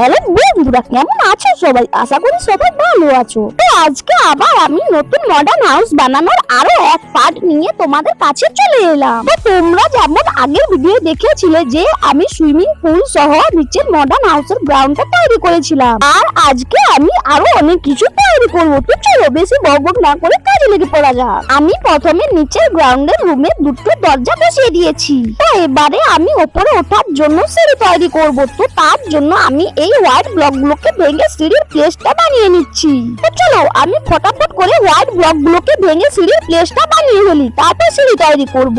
Helen B. বন্ধুরা, কেমন আছো সবাই? আশা করি সবাই ভালো আছো। তো আজকে আবার আমি নতুন মডার্ন হাউস বানানোর আরও এক পার্ট নিয়ে তোমাদের কাছে চলে এলাম। তো তোমরা যেমন আগের ভিডিও দেখেছিলে যে আমি সুইমিং পুল সহ নিচের মডার্ন হাউসের গ্রাউন্ডটা তৈরি করেছিলাম। আর আজকে আমি আরও অনেক কিছু তৈরি করব। তো চলো বেশি বকবক না করে কাজে লেগে পড়া যাক। আমি প্রথমে নিচের গ্রাউন্ডের রুমে দুটো দরজা বসিয়ে দিয়েছি। তো এবারে আমি ওপরে ওঠার জন্য সিঁড়ি তৈরি করব। তো তার জন্য আমি এই হোয়াইট ব্লকগুলোকে ভেঙে সিঁড়ির প্লেসটা বানিয়ে নিচ্ছি। তো চলো, আমি ফটাফট করে হোয়াইট ব্লকগুলোকে ভেঙে সিঁড়ির প্লেসটা বানিয়ে ফেলি, তারপর সিঁড়ি তৈরি করব।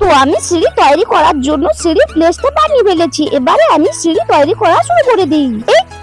তো আমি সিঁড়ি তৈরি করার জন্য সিঁড়ি প্লেসটা বানিয়ে ফেলেছি, এবারে আমি সিঁড়ি তৈরি করা শুরু করে দিই।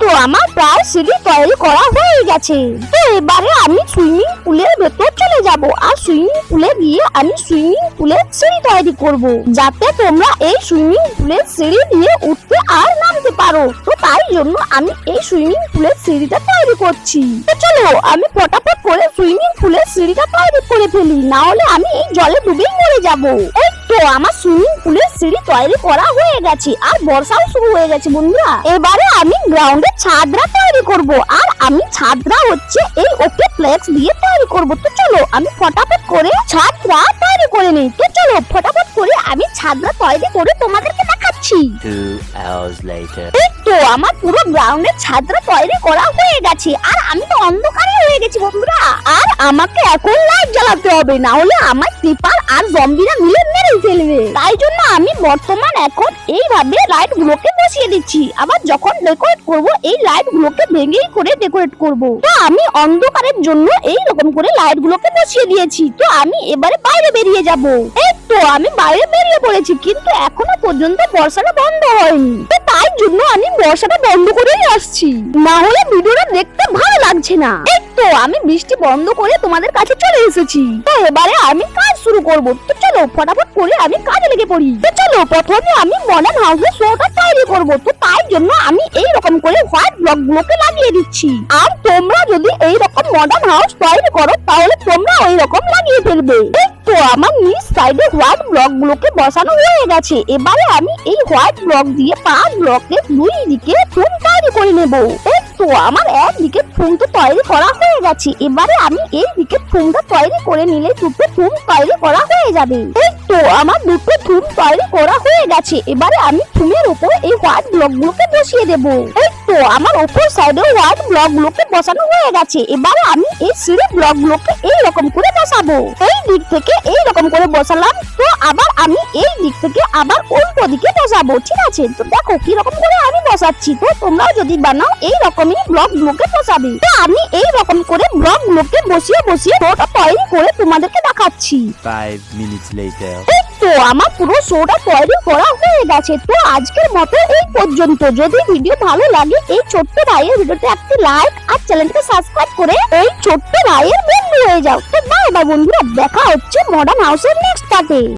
তো আমার প্রায় সিঁড়ি তৈরি করা হয়ে গেছে। তো এবারে আমি সুইমিং পুলের ভেতর চলে যাব। সুইমিং পুলে গিয়ে আমি সুইমিং পুলের সিঁড়ি তৈরি করব। যাতে তোমরা এই সুইমিং পুলের সিঁড়ি দিয়ে উঠতে আর নামতে পারো। তো তাই জন্য আমি এই সুইমিং পুলের সিঁড়িটা তৈরি করছি। তো চলো, আমি ফটাফট করে সুইমিং পুলের সিঁড়িটা তৈরি করে ফেলি। না হলে আমি এই জলে ডুবেই মরে যাব। এই তো আমার সুইমিং পুলের সিঁড়ি তৈরি করা হয়ে গেছে আর বর্ষাও শুরু হয়ে গেছে বন্ধুরা। এবারে আমি গ্রাউন্ডে ছাদরা তৈরি করব। আর আমি ছাদরা হচ্ছে এই ওকে ফ্লেক্স দিয়ে তৈরি করব। তো চলো আমি ফটাফট করে ছাদরা তৈরি করে নিই। তো চলো ফটাফট করে আমি ছাদরা তৈরি করে তোমাদেরকে দেখাচ্ছি. এই তো আমার পুরো গ্রাউন্ডে ছাদরা তৈরি করা হয়ে গেছে। আর আমি তো অন্ধকারে হয়ে গেছি বন্ধুরা। আর আমাকে এখন লাইট জ্বালাতে হবে না হলে আমার ক্রিপার আর জম্বিরা মিলে মেরে ফেলবে। তাই জন্য আমি বর্তমান এখন এইভাবে লাইট গুলোকে বসিয়ে দিচ্ছি। আবার যখন ডেকোরেট করব, এই লাইট গুলোকে ভেঙেই করে ডেকোরেট করব। তো আমি অন্ধকারের জন্য এই রকম করে লাইট গুলোকে বসিয়ে দিয়েছি। তো আমি এবারে বাইরে বেরিয়ে যাব। এই তো আমি বাইরে বেরিয়ে পড়েছি, কিন্তু এখনও পর্যন্ত বর্ষাটা বন্ধ হয়নি। তো তাই জন্য আমি বর্ষাটা বন্ধ করেই আসছি। না হলে ভিডিওটা দেখতে ভালো লাগছে না। তো আমি বৃষ্টি বন্ধ করে তোমাদের কাছে চলে এসেছি। তো এবারে আমি কাজ শুরু করব। তো চলো, ফটাফট করে আমি কাজে লেগে পড়ি। চলো, প্রথমে আমি মডার্ন হাউসের শোটা তৈরি করব। তো তাই জন্য আমি এই রকম করে হোয়াইট ব্লক গুলোকে লাগিয়ে দিচ্ছি। আর তোমরা যদি এই রকম মডার্ন হাউস তৈরি করো, তাহলে তোমরা ওই রকম লাগিয়ে ফেলবে। তো আমার নিচ সাইডে হোয়াইট ব্লক গুলোকে বসানো হয়ে গেছে। এবারে আমি এই হোয়াইট ব্লক দিয়ে পাঁচ ব্লকের দুই দিকে ফুল তৈরি করে নেব। তো আমার একদিকে তো তৈরি করা হয়ে গেছে। এবারে আমি এই দিকে ফুলটা তৈরি করে নিলে দুটো ফুল তৈরি করা হয়ে যাবে। এই তো আমার দুটো ফুল তৈরি করা হয়ে গেছে। এবারে আমি ফুলের উপর এই হোয়াইট ব্লক গুলোকে বসিয়ে দেব। এই তো আমার উপর সাইডে হোয়াইট ব্লক গুলোকে বসানো হয়ে গেছে। এবারে আমি এই সিঁড়ি ব্লক গুলোকে এই রকম করে বসাবো। এই দিক থেকে এই রকম করে বসালাম। তো আবার আমি এই দিক থেকে আবার উল্টো দিকে বসাবো। ঠিক আছে? তো দেখো কি রকম করে আমি বসাচ্ছি তো তোমরাও যদি বানাও এই রকমই ব্লক গুলোকে বসাবে তো আমি এই রকম করে ব্লক গুলোকে বসিয়ে বসিয়ে ওটা তৈরি করে তোমাদেরকে দেখাচ্ছি. তো আমার পুরো শোটা তৈরি করা হয়ে গেছে। তো আজকের মতো এই পর্যন্ত। যদি ভিডিও ভালো লাগে এই ছোট্ট ভাইয়ের ভিডিওতে একটি লাইক আর চ্যানেলকে সাবস্ক্রাইব করে এই ছোট্ট ভাইয়ের বন্ধু হয়ে যাও। তো বাই বাই বন্ধুরা দেখা হচ্ছে মডার্ন হাউসের নেক্সট পার্টে